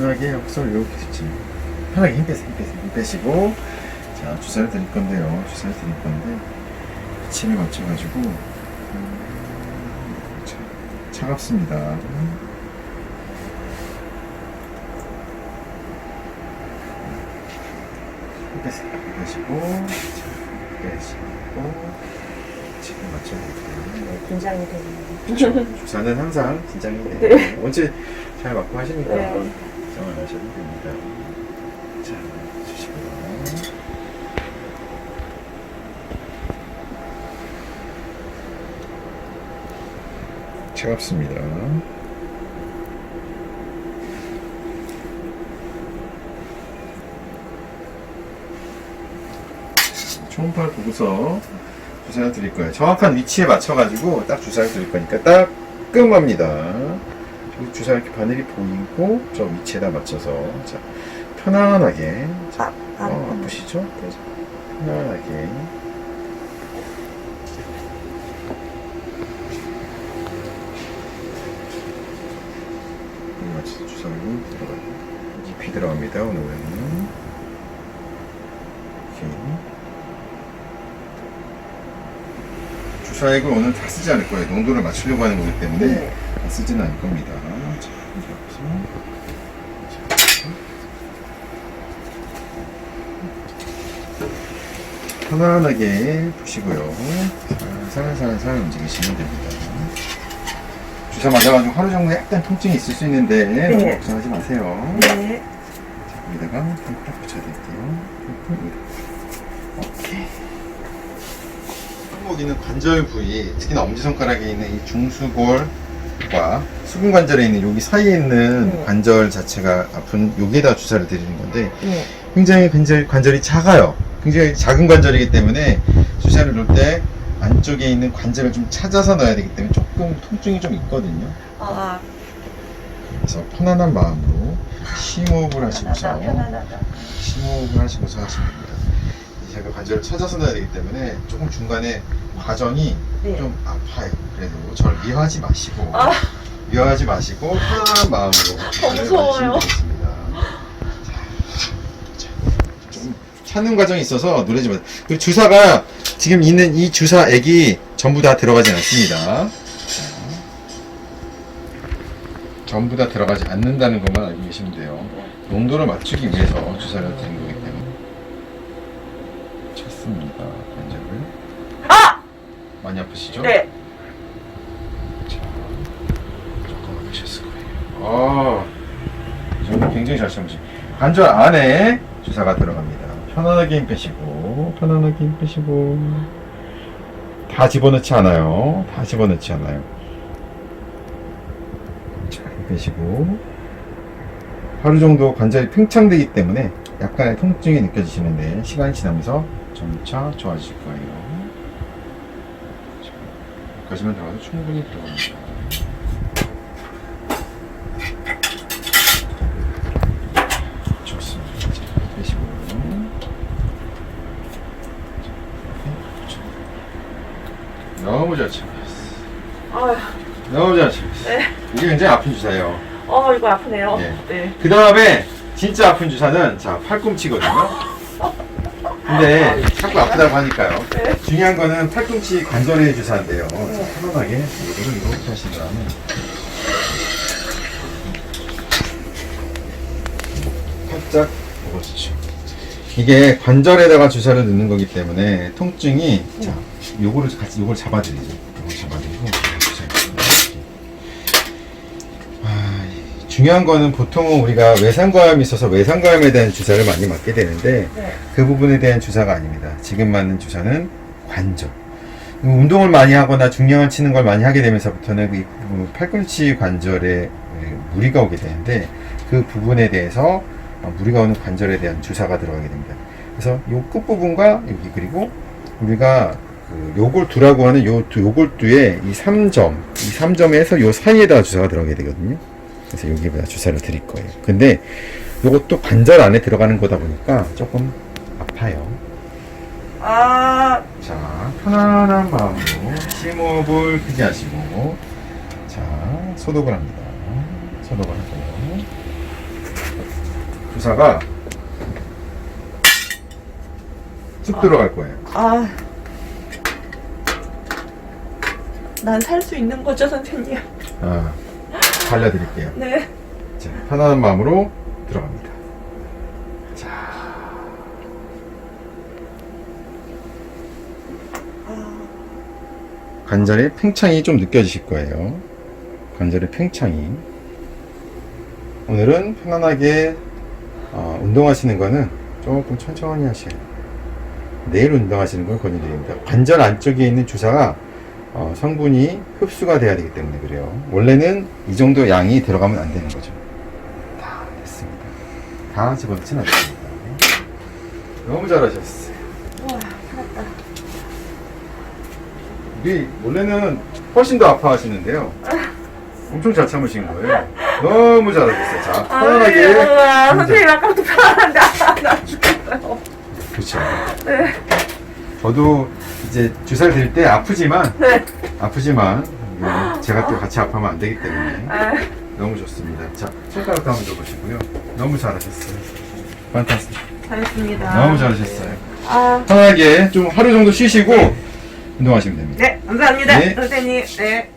목소리 이렇게 듣지. 편하게 힘 빼세요, 힘 빼세요. 힘 빼시고. 자, 주사를 드릴 건데요. 주사를 드릴 건데. 침에 맞춰가지고. 음, 자, 차갑습니다. 힘 빼세요. 힘 빼시고. 자, 빼시고. 침에 맞춰볼게요. 긴장이 되네요. 그렇죠. 주사는 항상 긴장이 돼요. 네. 원체 잘 맞고 하시니까 네. 안 하셔도 됩니다. 자, 주시고요. 차갑습니다. 초음파를 보고서 주사를 드릴 거예요. 정확한 위치에 맞춰가지고 딱 주사를 드릴 거니까 딱 끔합니다. 주사 이렇게 바늘이 보이고 저 위치에다 맞춰서 자 편안하게 자, 아, 아, 어, 음. 아프시죠? 네, 자, 편안하게 이 맞춰서 주사를 들어가요. 깊이 들어갑니다. 오늘은 이렇게. 주사액을 오늘 다 쓰지 않을 거예요. 농도를 맞추려고 하는 거기 때문에 네. 다 쓰지는 않을 겁니다. 자, 편안하게 푸시고요. 살살살살 움직이시면 됩니다. 주사 맞아가지고 하루 정도 약간 통증이 있을 수 있는데 너무 네. 걱정하지 마세요. 네. 자, 여기다가 딱 붙여드릴게요. 오케이. 손목이는 관절 부위, 특히나 엄지손가락에 있는 이 중수골과 수근관절에 있는 여기 사이에 있는 네. 관절 자체가 아픈 여기에다 주사를 드리는 건데 네. 굉장히 관절, 관절이 작아요. 굉장히 작은 관절이기 때문에 주사를 놓을 때 안쪽에 있는 관절을 좀 찾아서 넣어야 되기 때문에 조금 통증이 좀 있거든요. 아, 그래서 편안한 마음으로 심호흡을 하시고서 편안하다. 심호흡을 하시고서 하시면 됩니다. 제가 관절을 찾아서 넣어야 되기 때문에 조금 중간에 과정이 네. 좀 아파요. 그래도 절 미워하지 마시고 아. 미워하지 마시고 편안한 마음으로 어, 무서워요. 되겠습니다. 좀 찾는 과정이 있어서 놀라지 마세요. 그리고 주사가 지금 있는 이 주사액이 전부 다 들어가지 않습니다. 자, 전부 다 들어가지 않는다는 것만 알고 계시면 돼요. 농도를 맞추기 위해서 주사를 드린 거기 때문에 찾습니다. 관절을. 아! 많이 아프시죠? 네. 자, 조금 아프셨을 거예요. 아, 지금 굉장히 잘 참으시. 관절 안에 주사가 들어갑니다. 편안하게 힘 빼시고, 편안하게 힘 빼시고. 다 집어넣지 않아요. 다 집어넣지 않아요. 자, 힘 빼시고. 하루 정도 관절이 팽창되기 때문에 약간의 통증이 느껴지시는데, 시간이 지나면서 점차 좋아지실 거예요. 자, 여기까지만 들어가도 충분히 들어갑니다. 좋습니다. 자, 빼시고. 자, 너무 잘 참았어. 아휴, 너무 잘 참았어. 네. 이게 굉장히 아픈 주사예요. 어, 이거 아프네요. 예. 네. 그 다음에 진짜 아픈 주사는 자 팔꿈치거든요. 근데 자꾸 아프다고 하니까요. 네. 중요한 거는 팔꿈치 관절의 주사인데요. 자, 편안하게 이거를 이렇게 하신 다음에 살짝 먹어주죠. 이게 관절에다가 주사를 넣는 거기 때문에 통증이 자 요거를 같이 요걸 잡아드리죠. 중요한 거는 보통은 우리가 외상과염이 있어서 외상과염에 대한 주사를 많이 맞게 되는데 네. 그 부분에 대한 주사가 아닙니다. 지금 맞는 주사는 관절. 운동을 많이 하거나 중량을 치는 걸 많이 하게 되면서부터는 이 부분, 팔꿈치 관절에 무리가 오게 되는데 그 부분에 대해서 어, 무리가 오는 관절에 대한 주사가 들어가게 됩니다. 그래서 요 끝부분과 여기 그리고 우리가 그 요골두라고 하는 요 두- 요골두의 이 3점, 이 3점에서 요 사이에다가 주사가 들어가게 되거든요. 그래서 여기에다 주사를 드릴 거예요. 근데 요것도 관절 안에 들어가는 거다 보니까 조금 아파요. 아, 자, 편안한 마음으로 심호흡을 크게 하시고, 자, 소독을 합니다. 소독을 하고요. 주사가 쑥 들어갈 거예요. 아. 난 살 수 있는 거죠, 선생님? 아, 달려드릴게요. 네. 자, 편안한 마음으로 들어갑니다. 관절의 팽창이 좀 느껴지실 거예요. 관절의 팽창이. 오늘은 편안하게 어, 운동하시는 거는 조금 천천히 하셔야 돼요. 내일 운동하시는 걸 권유드립니다. 관절 안쪽에 있는 주사가 어, 성분이 흡수가 돼야 되기 때문에 그래요. 원래는 이 정도 양이 들어가면 안 되는 거죠. 다 됐습니다. 다 집어넣진 않습니다. 너무 잘하셨어요. 우와, 살았다. 우리 원래는 훨씬 더 아파하시는데요. 엄청 잘 참으신 거예요. 너무 잘하셨어요. 자, 편안하게. 앉아. 선생님 아까부터 편안한데, 아, 나 죽겠어요. 그렇죠. 네. 저도 이제 주사를 드릴 때 아프지만 네. 아프지만 이게 제가 또 같이 아파하면 안 되기 때문에 아, 너무 좋습니다. 자, 손가락도 한번 줘보시고요. 너무 잘하셨어요. 판타스틱. 잘했습니다. 너무 잘하셨어요. 아, 편하게 좀 하루 정도 쉬시고 운동하시면 됩니다. 네, 감사합니다, 네. 선생님. 네.